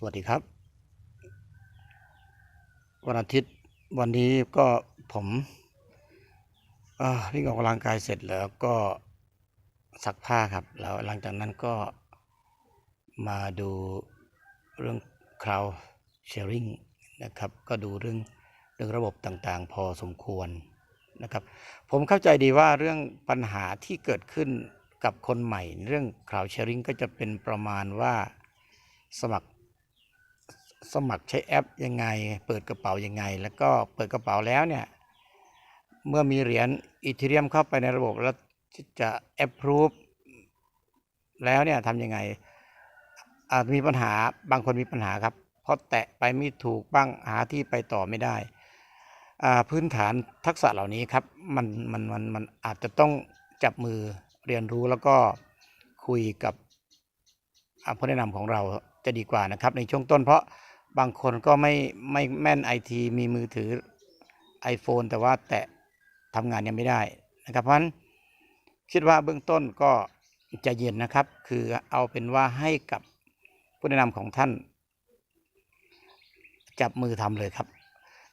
สวัสดีครับ วันอาทิตย์วันนี้ก็ผมวิ่งออกกำลังกายเสร็จแล้วก็ซักผ้าครับ แล้วหลังจากนั้นก็มาดูเรื่อง cloud sharing นะครับ ก็ดูเรื่องเรื่องระบบต่างๆ พอสมควรนะครับ ผมเข้าใจดีว่าเรื่องปัญหาที่เกิดขึ้นกับคนใหม่ เรื่อง cloud sharing ก็จะเป็นประมาณว่าสมัคร สมัครใช้แอปยังไง เปิดกระเป๋ายังไง แล้วก็เปิดกระเป๋าแล้วเนี่ย เมื่อมีเหรียญอีเทเรียมเข้าไปในระบบแล้วจะ approve แล้วเนี่ยทำยังไงอาจมีปัญหาบางคนมีปัญหาครับ เพราะแตะไปไม่ถูกบ้างหาที่ไปต่อไม่ได้ พื้นฐานทักษะเหล่านี้ครับมันมันมันมันอาจจะต้องจับมือเรียนรู้แล้วก็คุยกับผู้แนะนำของเราจะดีกว่านะครับในช่วงต้นเพราะ บางคนก็ไม่ไม่แม่นไอทีมีมือถือ iPhone แต่ว่าแตะทำงานยังไม่ได้นะครับ เพราะฉะนั้นคิดว่าเบื้องต้นก็จะเย็นนะครับ คือเอาเป็นว่าให้กับผู้แนะนำของท่าน จับมือทำเลยครับ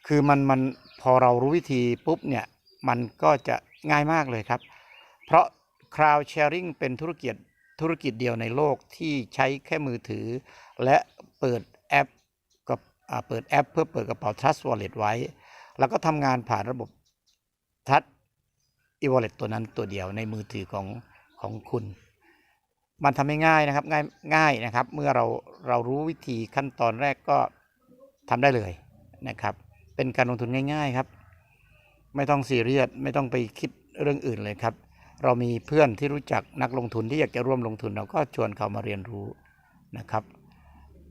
คือมันมันพอเรารู้วิธีปุ๊บเนี่ยมันก็จะง่ายมากเลยครับ เพราะ Crowd Sharing เป็นธุรกิจธุรกิจเดียวในโลกที่ใช้แค่มือถือ และเปิดแอป เปิดแอป เพื่อเปิดกระเป๋า Trust Wallet ไว้ แล้วก็ทำงานผ่านระบบ Trust e-wallet ตัวนั้นตัวเดียวในมือถือของของคุณ มันทำให้ง่ายนะครับง่ายง่ายนะครับ เมื่อเราเรารู้วิธีขั้นตอนแรกก็ทำได้เลยนะครับ เป็นการลงทุนง่าย ๆครับ ไม่ต้องซีเรียสไม่ต้องไปคิดเรื่องอื่นเลยครับ เรามีเพื่อนที่รู้จักนักลงทุนที่อยากจะร่วมลงทุนเราก็ชวนเขามาเรียนรู้นะครับ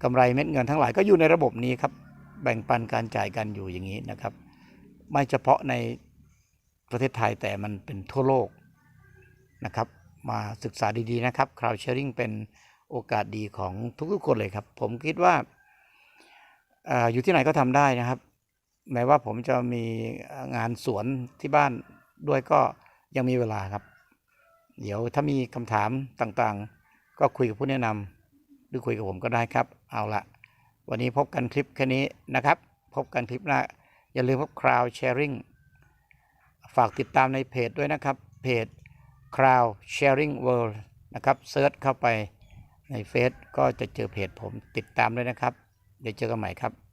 กำไรเม็ดเงินทั้งหลายก็อยู่ในระบบนี้ครับ แบ่งปันการจ่ายกันอยู่อย่างนี้นะครับ ไม่เฉพาะในประเทศไทยแต่มันเป็นทั่วโลกนะครับ มาศึกษาดีๆนะครับ Crowd Sharing เป็นโอกาสดีของทุกๆคนเลยครับ ผมคิดว่าอยู่ที่ไหนก็ทำได้นะครับ แม้ว่าผมจะมีงานสวนที่บ้านด้วยก็ยังมีเวลาครับ เดี๋ยวถ้ามีคำถามต่างๆ ก็คุยกับผู้แนะนำ รือคุยกับผมก็ได้ครับ เอาละวันนี้พบกันคลิปแค่นี้นะครับ พบกันคลิปหน้า อย่าลืมพบ Crowd Sharing ฝากติดตามในเพจด้วยนะครับ เพจ Crowd Sharing World นะครับเซิร์ชเข้าไปในเฟซก็จะเจอเพจผมติดตามด้วยนะครับ เดี๋ยวเจอกันใหม่ครับ